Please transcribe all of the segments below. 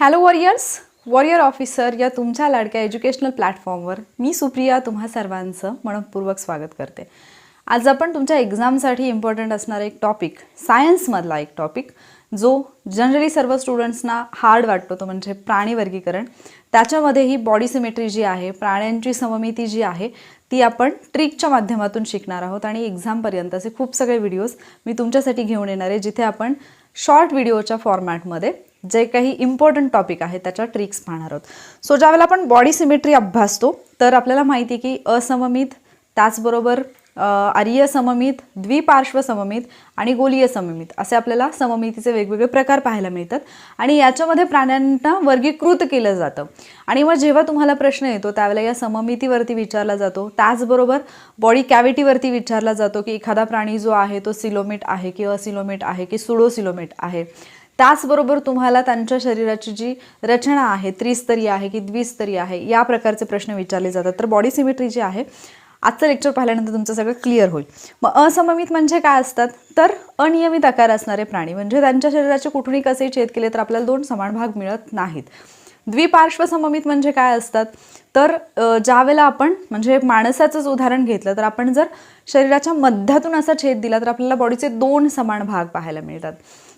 Hello warriors warrior officer या तुमच्या लाडक्या एज्युकेशनल प्लॅटफॉर्मवर मी सुप्रिया तुम्हा सर्वांचं मनपूर्वक स्वागत करते. आज आपण तुमच्या एक्झामसाठी इम्पॉर्टंट असणारा एक टॉपिक सायन्समधला एक टॉपिक जो जनरली सर्व स्टुडंट्सना हार्ड वाटतो तो म्हणजे प्राणी वर्गीकरण. त्याच्यामध्ये ही बॉडी सिमेट्री जी आहे प्राण्यांची सममिती जी आहे ती आपण ट्रिकच्या माध्यमातून शिकणार आहोत आणि एक्झामपर्यंत असे खूप सगळे व्हिडिओज मी तुमच्यासाठी घेऊन येणार आहे जिथे आपण शॉर्ट व्हिडिओच्या फॉर्मॅटमध्ये जे काही इम्पॉर्टंट टॉपिक आहे त्याच्या ट्रिक्स पाहणार आहोत. सो ज्यावेळेला आपण बॉडी सिमेट्री अभ्यासतो तर आपल्याला माहिती आहे की असममित त्याचबरोबर आर्य सममित द्विपार्श्व सममित आणि गोलीय सममित असे आपल्याला सममितीचे वेगवेगळे प्रकार पाहायला मिळतात आणि याच्यामध्ये प्राण्यांना वर्गीकृत केलं जातं. आणि मग जेव्हा तुम्हाला प्रश्न येतो त्यावेळेला या सममितीवरती विचारला जातो. त्याचबरोबर बॉडी कॅव्हिटीवरती विचारला जातो की एखादा प्राणी जो आहे तो सिलोमेट आहे की असिलोमेट आहे की सुडोसिलोमेट आहे. त्याचबरोबर तुम्हाला त्यांच्या शरीराची जी रचना आहे त्रिस्तरीय आहे की द्विस्तरीय आहे या प्रकारचे प्रश्न विचारले जातात. तर बॉडी सिमेट्री जी आहे आजचं लेक्चर पाहिल्यानंतर तुमचं सगळं क्लिअर होईल. मग असममित म्हणजे काय असतात? तर अनियमित आकार असणारे प्राणी म्हणजे त्यांच्या शरीराचे कुठूनही कसे छेद केले तर आपल्याला दोन समान भाग मिळत नाहीत. द्विपार्श्व सममित म्हणजे काय असतात? तर ज्यावेळेला आपण म्हणजे माणसाचंच उदाहरण घेतलं तर आपण जर शरीराच्या मध्यातून असा छेद दिला तर आपल्याला बॉडीचे दोन समान भाग पाहायला मिळतात.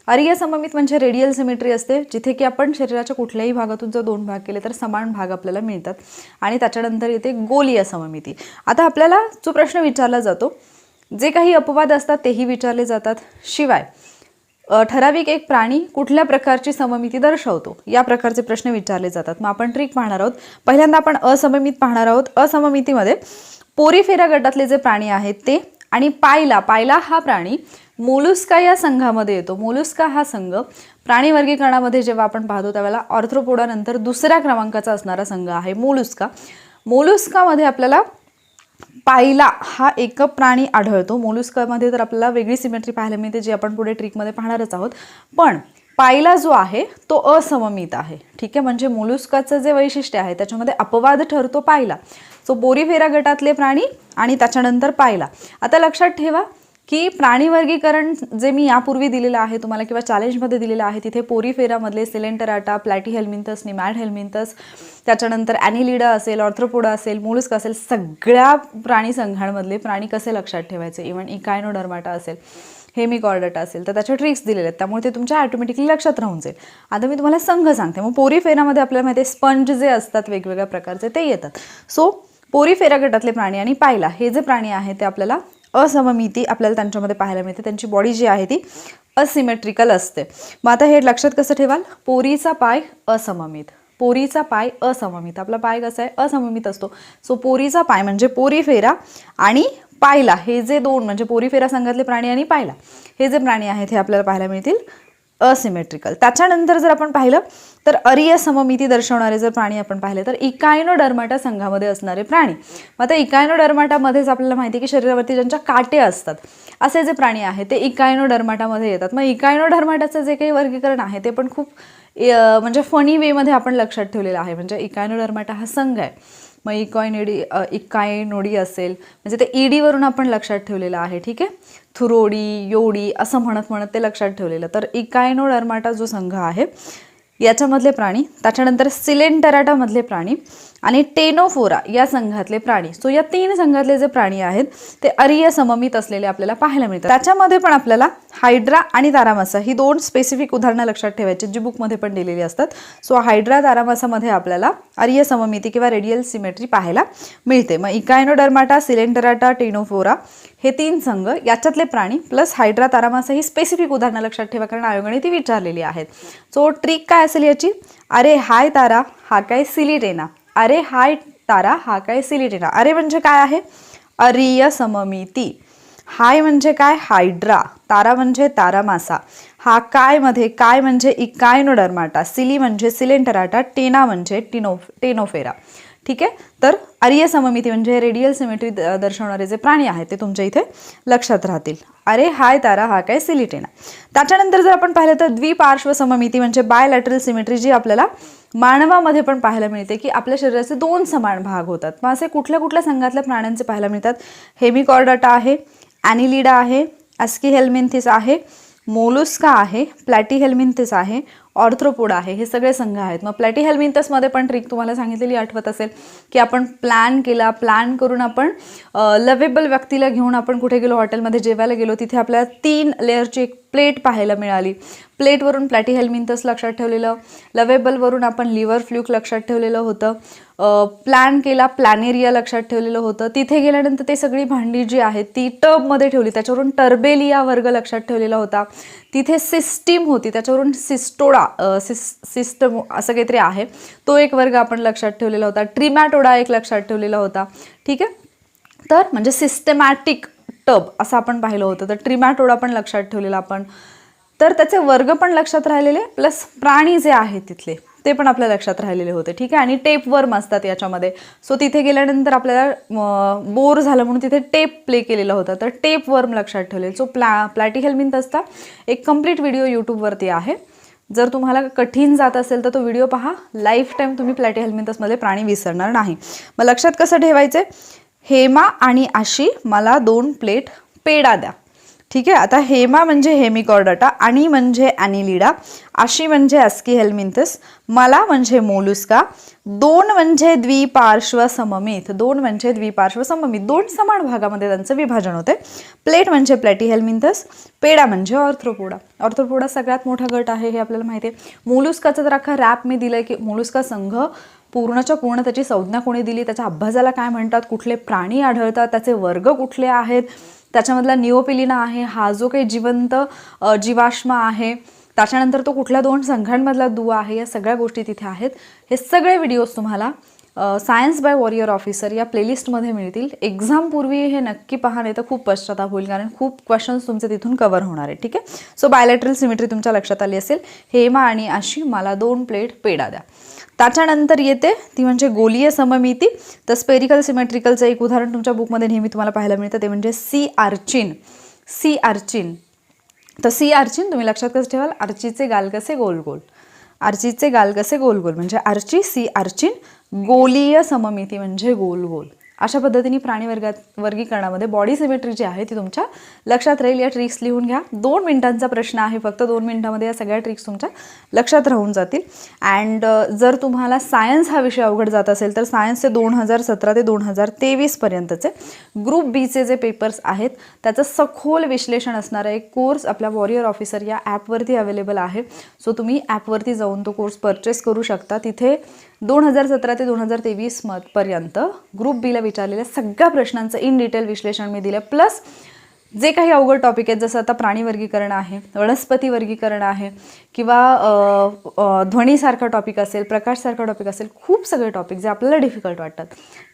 आर्य सममित म्हणजे रेडियल सिमेट्री असते जिथे की आपण शरीराच्या कुठल्याही भागातून जर दोन भाग केले तर समान भाग आपल्याला मिळतात. आणि त्याच्यानंतर येते गोलीय सममिती. आता आपल्याला जो प्रश्न विचारला जातो जे काही अपवाद असतात तेही विचारले जातात. शिवाय ठराविक एक प्राणी कुठल्या प्रकारची सममिती दर्शवतो? या प्रकारचे प्रश्न विचारले जातात. मग आपण ट्रिक पाहणार आहोत. पहिल्यांदा आपण असममित पाहणार आहोत. असममितीमध्ये पोरीफेरा गटातले जे प्राणी आहेत ते आणि पायला पायला हा प्राणी मोलुस्का या संघामध्ये येतो. मोलुस्का हा संघ प्राणी वर्गीकरणामध्ये जेव्हा आपण पाहतो त्यावेळेला ऑर्थ्रोपोडानंतर दुसऱ्या क्रमांकाचा असणारा संघ आहे मोलुस्का. मोलुस्कामध्ये आपल्याला पायला हा एक प्राणी आढळतो. मोलुस्कामध्ये तर आपल्याला वेगळी सिमेट्री पाहायला मिळते जी आपण पुढे ट्रिकमध्ये पाहणारच आहोत. पण पायला जो आहे तो असममित आहे. ठीक आहे? म्हणजे मोलुस्काचं जे वैशिष्ट्य आहे त्याच्यामध्ये अपवाद ठरतो पायला. सो बोरीफेरा गटातले प्राणी आणि त्याच्यानंतर पायला. आता लक्षात ठेवा की प्राणी वर्गीकरण जे मी यापूर्वी दिलेलं आहे तुम्हाला किंवा चॅलेंजमध्ये दिलेलं आहे तिथे पोरीफेरामधले सिलेंटराटा प्लॅटी हेल्मिंथस निमॅड हेल्मिंथस त्याच्यानंतर ॲनिलिडा असेल ऑर्थ्रोपोडा असेल मोलुस्क असेल सगळ्या प्राणी संघांमधले प्राणी कसे लक्षात ठेवायचे? इव्हन इकायनोडर्माटा असेल. हेमिकॉर्डटा असेल तर त्याच्या ट्रिक्स दिलेले आहेत. त्यामुळे ते तुमच्या ऑटोमॅटिकली लक्षात राहून जाईल. आता मी तुम्हाला संघ सांगते. मग पोरीफेरामध्ये आपल्याला माहिती आहे स्पंज जे असतात वेगवेगळ्या प्रकारचे ते येतात. सो पोरीफेरा गटातले प्राणी आणि पायला हे जे प्राणी आहे ते आपल्याला असममिती आपल्याला त्यांच्यामध्ये पाहायला मिळते. त्यांची बॉडी जी आहे ती असिमेट्रिकल असते. मग आता हे लक्षात कसं ठेवाल? पोरीचा पाय असममित. पोरीचा पाय असममित. आपला पाय कसा आहे? असममित असतो. सो पोरीचा पाय म्हणजे पोरी फेरा आणि पायला हे जे दोन म्हणजे पोरीफेरा संघातले प्राणी आणि पायला हे जे प्राणी आहेत हे आपल्याला पाहायला मिळतील. असिमेट्रिकल त्याच्यानंतर जर आपण पाहिलं तर अरिय सममिती दर्शवणारे जर प्राणी आपण पाहिले तर इकायनोडर्माटा संघामध्ये असणारे प्राणी. मग आता इकायनोडर्माटामध्येच आपल्याला माहिती आहे की शरीरावरती ज्यांच्या काटे असतात असे जे प्राणी आहेत ते इकायनोडर्माटामध्ये येतात. मग इकायनोडर्माटाचं जे काही वर्गीकरण आहे ते पण खूप म्हणजे फनी वेमध्ये आपण लक्षात ठेवलेलं आहे. म्हणजे इकायनोडर्माटा हा संघ आहे. मग इकॉयनिडी इकायनोडी असेल म्हणजे ते ईडीवरून आपण लक्षात ठेवलेलं आहे ठीक आहे? थुरोडी योडी असं म्हणत म्हणत ते लक्षात ठेवलेलं. तर इकायनोड अर्माटा जो संघ आहे याच्यामधले प्राणी त्याच्यानंतर सिलेंटराटामधले प्राणी आणि टेनोफोरा या संघातले प्राणी. सो या तीन संघातले जे प्राणी आहेत ते अरिय सममित असलेले आपल्याला पाहायला मिळतात. त्याच्यामध्ये पण आपल्याला हायड्रा आणि तारामासा ही दोन स्पेसिफिक उदाहरणं लक्षात ठेवायची जी बुकमध्ये पण दिलेली असतात. सो हायड्रा तारामासामध्ये आपल्याला अरिय सममिती किंवा रेडियल सिमेट्री पाहायला मिळते. मग इकायनोडर्माटा सिलेंडराटा टेनोफोरा हे तीन संघ याच्यातले प्राणी प्लस हायड्रा तारामासा ही स्पेसिफिक उदाहरणं लक्षात ठेवा कारण आयोगाने ती विचारलेली आहेत. सो ट्रिक काय असेल याची अरे हाय तारा हा काय सिलिटेना अरे हाय तारा हा काय सिलिटेरा अरे म्हणजे काय आहे? अरिय सममिती. हाय म्हणजे काय? हायड्रा. तारा म्हणजे तारामासा. हा काय मध्ये काय म्हणजे इकायनोडर्माटा. सिली म्हणजे सिलेंटराटा टेना म्हणजे टिनो टेनोफेरा. ठीक आहे? तर आर्य सममिती म्हणजे रेडियल सिमेट्री दर्शवणारे जे प्राणी आहेत ते तुमच्या इथे लक्षात राहतील. अरे हाय तारा हा काय सिलिटेना. त्याच्यानंतर जर आपण पाहिलं तर द्विपार्श्व सममिती म्हणजे बायलॅटरल सिमेट्री जी आपल्याला मानवामध्ये पण पाहायला मिळते की आपल्या शरीराचे दोन समान भाग होतात. मग असे कुठल्या कुठल्या संघातल्या प्राण्यांचे पाहायला मिळतात? हेमिकॉर्डाटा आहे ॲनिलिडा आहे अस्की हेल्मिन्थिस आहे मोलुस्का आहे प्लॅटी हेल्मिन्थिस आहे ऑर्थ्रोपोड आहे हे सगळे संघ आहेत. मग प्लॅटी हेल्मिंथसमध्ये पण ट्रिक तुम्हाला सांगितलेली आठवत असेल की आपण प्लॅन केला प्लॅन करून आपण लवेबल व्यक्तीला घेऊन आपण कुठे गेलो हॉटेलमध्ये जेवायला गेलो तिथे आपल्याला तीन लेअरची एक प्लेट पाहायला मिळाली. प्लेटवरून प्लॅटी हेल्मिंथस लक्षात ठेवलेलं लवेबलवरून आपण लिव्हर फ्ल्यूक लक्षात ठेवलेलं होतं प्लॅन केला प्लॅनेरिया लक्षात ठेवलेलं होतं. तिथे गेल्यानंतर ते सगळी भांडी जी आहेत ती टबमध्ये ठेवली त्याच्यावरून टर्बेलिया वर्ग लक्षात ठेवलेला होता. तिथे सिस्टीम होती त्याच्यावरून सिस्टोडा सिस सिस्टम असं काहीतरी आहे. तो एक वर्ग आपण लक्षात ठेवलेला होता. ट्रिमॅटोडा एक लक्षात ठेवलेला होता. ठीक आहे? तर म्हणजे सिस्टमॅटिक टब असं आपण पाहिलं होतं. तर ट्रिमॅटोडा पण लक्षात ठेवलेला आपण. तर त्याचे वर्ग पण लक्षात राहिलेले प्लस प्राणी जे आहेत तिथले ते पण आपल्या लक्षात राहिलेले होते. ठीक आहे? आणि टेप वर्म असतात याच्यामध्ये. सो तिथे गेल्यानंतर आपल्याला बोर झालं म्हणून तिथे टेप प्ले केलेला होता. तर टेप वर्म लक्षात ठेवले सो प्लॅ प्लॅटी हेल्मिंथ असता एक कंप्लीट व्हिडिओ यूट्यूबवरती आहे. जर तुम्हाला कठीण जात असेल तर तो व्हिडिओ पहा. लाईफ टाईम तुम्ही प्लॅटी हेल्मिंथसमध्ये प्राणी विसरणार नाही. मग लक्षात कसं ठेवायचं हेमा आणि आशी मला दोन प्लेट पेढा द्या. ठीक आहे? आता हेमा म्हणजे हेमिकॉर्डटा आणि म्हणजे ॲनिलिडा. अशी म्हणजे अस्की हेल्मिंथस मला म्हणजे मोलुस्का. दोन म्हणजे द्विपार्श्व सममित. दोन म्हणजे द्विपार्श्व सममित. दोन समान भागामध्ये त्यांचं विभाजन होते. प्लेट म्हणजे प्लॅटी हेल्मिंथस पेडा म्हणजे ऑर्थ्रोपोडा ऑर्थ्रोपोडा सगळ्यात मोठा गट आहे हे आपल्याला माहिती आहे. मोलुस्काचा तर अख्खा रॅप मी दिलं की मोलुस्का संघ पूर्णच्या पूर्ण त्याची संज्ञा कोणी दिली? त्याच्या अभ्यासाला काय म्हणतात? कुठले प्राणी आढळतात? त्याचे वर्ग कुठले आहेत? त्याच्यामधला निओपिलिना आहे हा जो काही जिवंत जीवाश्म आहे त्याच्यानंतर तो कुठल्या दोन संघांमधला दुवा आहे या सगळ्या गोष्टी तिथे आहेत. हे सगळे व्हिडिओज तुम्हाला सायन्स बाय वॉरियर ऑफिसर या प्लेलिस्टमध्ये मिळतील. एक्झामपूर्वी हे नक्की पहा नाही तर खूप पश्चाताप होईल कारण खूप क्वेश्चन्स तुमचे तिथून कवर होणार आहे ठीक आहे? सो बायलॅटरल सिमेट्री तुमच्या लक्षात आली असेल. हेमा आणि आशी मला दोन प्लेट पेढा द्या. त्याच्यानंतर येते ती म्हणजे गोलीय सममिती. तर स्पेरिकल सिमेट्रिकलचं एक उदाहरण तुमच्या बुकमध्ये नेहमी तुम्हाला पाहायला मिळतं ते म्हणजे सी आर्चिन सी आर्चिन तर सी आर्चिन तुम्ही लक्षात कसं ठेवाल? आर्चीचे गाल कसे गोल गोल आर्चीचे गाल कसे गोल गोल म्हणजे आर्ची सी आर्चिन गोलीय सममिती म्हणजे गोल गोल अशा पद्धतीने प्राणी वर्गात वर्गीकरणामध्ये बॉडी सिमेट्री जी आहे ती तुमच्या लक्षात राहील. या ट्रिक्स लिहून घ्या. दोन मिनिटांचा प्रश्न आहे फक्त. दोन मिनिटामध्ये या सगळ्या ट्रिक्स तुमच्या लक्षात राहून जातील. अँड जर तुम्हाला सायन्स हा विषय अवघड जात असेल तर सायन्सचे दोन हजार सतरा ते दोन हजार तेवीसपर्यंतचे ग्रुप बीचे जे पेपर्स आहेत त्याचं सखोल विश्लेषण असणारा एक कोर्स आपल्या वॉरियर ऑफिसर या ॲपवरती अवेलेबल आहे. सो तुम्ही ॲपवरती जाऊन तो कोर्स परचेस करू शकता. तिथे दोन हजार सतरा ते दोन हजार तेवीसपर्यंत ग्रुप बीला विचारलेल्या सगळ्या प्रश्नांचं इन डिटेल विश्लेषण मी दिलं. प्लस जे काही अवघड टॉपिक आहेत जसं आता प्राणी वर्गीकरण आहे वनस्पती वर्गीकरण आहे किंवा ध्वनीसारखा टॉपिक असेल प्रकाशसारखा टॉपिक असेल खूप सगळे टॉपिक जे आपल्याला डिफिकल्ट वाटतात.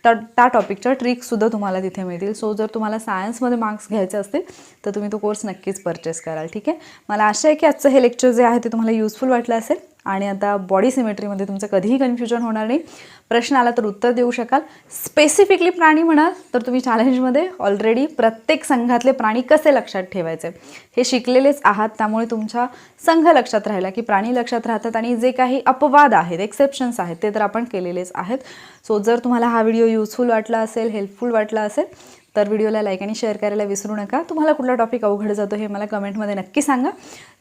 तर त्या टॉपिकच्या ट्रिकसुद्धा तुम्हाला तिथे मिळतील. सो जर तुम्हाला सायन्समध्ये मार्क्स घ्यायचे असतील तर तुम्ही तो कोर्स नक्कीच परचेस कराल. ठीक आहे? मला आशा आहे की आजचं हे लेक्चर जे आहे ते तुम्हाला युजफुल वाटलं असेल. आणि आता बॉडी सिमेट्रीमध्ये तुमचं कधीही कन्फ्युजन होणार नाही. प्रश्न आला तर उत्तर देऊ शकाल. स्पेसिफिकली प्राणी म्हणाल तर तुम्ही चॅलेंजमध्ये ऑलरेडी प्रत्येक संघातले प्राणी कसे लक्षात ठेवायचे? हे शिकलेलेच आहात त्यामुळे तुमच्या संघ लक्षात राहिला की प्राणी लक्षात राहतात आणि जे काही अपवाद आहेत एक्सेप्शन्स आहेत ते तर आपण केलेलेच आहेत. सो जर तुम्हाला हा व्हिडिओ युजफुल वाटला असेल हेल्पफुल वाटला असेल तर व्हिडिओला लाईक आणि शेअर करायला विसरू नका. तुम्हाला कुठला टॉपिक अवघड जातो हे मला कमेंटमध्ये नक्की सांगा.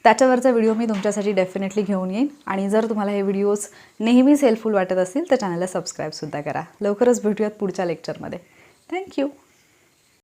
त्याच्यावरचा व्हिडिओ मी तुमच्यासाठी डेफिनेटली घेऊन येईन. आणि जर तुम्हाला हे व्हिडिओज नेहमीच हेल्पफुल वाटत असतील तर चॅनलला सबस्क्राईबसुद्धा करा. लवकरच भेटूयात पुढच्या लेक्चरमध्ये थँक्यू